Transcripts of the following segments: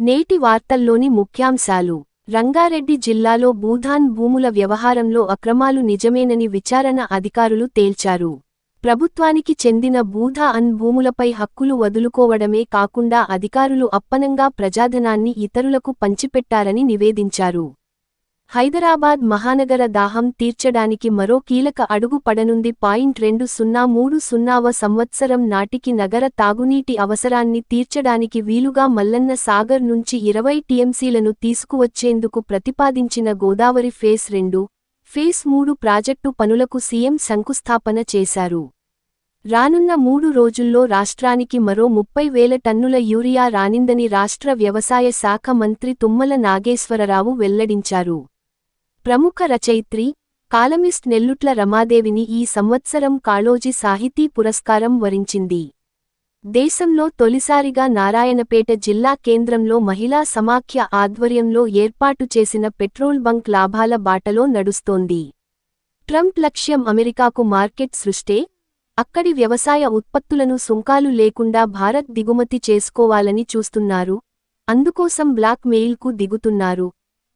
నేటి వార్తల్లోని ముఖ్యాంశాలు. రంగారెడ్డి జిల్లాలో భూధాన్ భూముల వ్యవహారంలో అక్రమాలు నిజమేనని విచారణ అధికారులు తేల్చారు. ప్రభుత్వానికి చెందిన భూధా అన్ భూములపై హక్కులు వదులుకోవడమే కాకుండా అధికారులు అప్పనంగా ప్రజాధనాన్ని ఇతరులకు పంచిపెట్టారని నివేదించారు. హైదరాబాద్ మహానగర దాహం తీర్చడానికి మరో కీలక అడుగు పడనుంది పాయింట్ రెండు సున్నా మూడు సున్నావ సంవత్సరం నాటికి నగర తాగునీటి అవసరాన్ని తీర్చడానికి వీలుగా మల్లన్న సాగర్ నుంచి ఇరవై టీఎంసీలను తీసుకువచ్చేందుకు ప్రతిపాదించిన గోదావరి ఫేస్ రెండు ఫేస్ మూడు ప్రాజెక్టు పనులకు సీఎం శంకుస్థాపన చేశారు. రానున్న మూడు రోజుల్లో రాష్ట్రానికి మరో ముప్పై వేల టన్నుల యూరియా రానిందని రాష్ట్ర వ్యవసాయ శాఖ మంత్రి తుమ్మల నాగేశ్వరరావు వెల్లడించారు. ప్రముఖ రచయిత్రి కాలమిస్ట్ నెల్లుట్ల రమాదేవిని ఈ సంవత్సరం కాళోజీ సాహితీ పురస్కారం వరించింది. దేశంలో తొలిసారిగా నారాయణపేట జిల్లా కేంద్రంలో మహిళా సమాఖ్య ఆధ్వర్యంలో ఏర్పాటు చేసిన పెట్రోల్ బంక్ లాభాల బాటలో నడుస్తోంది. ట్రంప్ లక్ష్యం అమెరికాకు మార్కెట్ సృష్టే అక్కడి వ్యవసాయ ఉత్పత్తులను సుంకాలు లేకుండా భారత్ దిగుమతి చేసుకోవాలని చూస్తున్నారు అందుకోసం బ్లాక్ మెయిల్కు దిగుతున్నారు.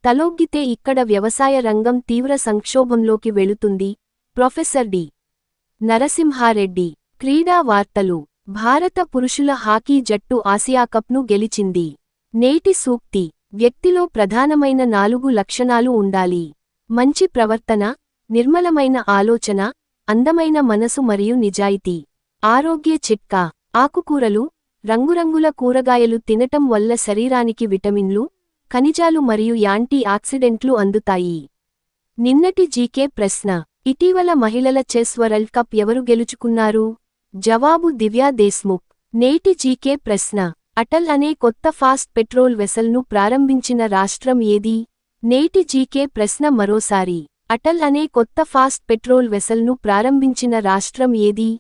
తలొగ్గితే ఇక్కడ వ్యవసాయ రంగం తీవ్ర సంక్షోభంలోకి వెళుతుంది. Professor D. నరసింహారెడ్డి. క్రీడా వార్తలు. భారత పురుషుల హాకీ జట్టు ఆసియాకప్ను గెలిచింది. నేటి సూక్తి. వ్యక్తిలో ప్రధానమైన నాలుగు లక్షణాలు ఉండాలి. మంచి ప్రవర్తన నిర్మలమైన ఆలోచన అందమైన మనసు మరియు నిజాయితీ. ఆరోగ్య చిట్కా. ఆకుకూరలు రంగురంగుల కూరగాయలు తినటం వల్ల శరీరానికి విటమిన్లు ఖనిజాలు మరియు యాంటీ ఆక్సిడెంట్లు అందుతాయి. నిన్నటి జీకే ప్రశ్న ఇటీవల మహిళల చెస్ వరల్డ్ కప్ ఎవరు గెలుచుకున్నారు? జవాబు దివ్యా దేశ్ముఖ్. నేటి జీకే ప్రశ్న అటల్ అనే కొత్త ఫాస్ట్ పెట్రోల్ వెసల్ను ప్రారంభించిన రాష్ట్రం ఏది? నేటి జీకే ప్రశ్న మరోసారి అటల్ అనే కొత్త ఫాస్ట్ పెట్రోల్ వెసల్ను ప్రారంభించిన రాష్ట్రం ఏది?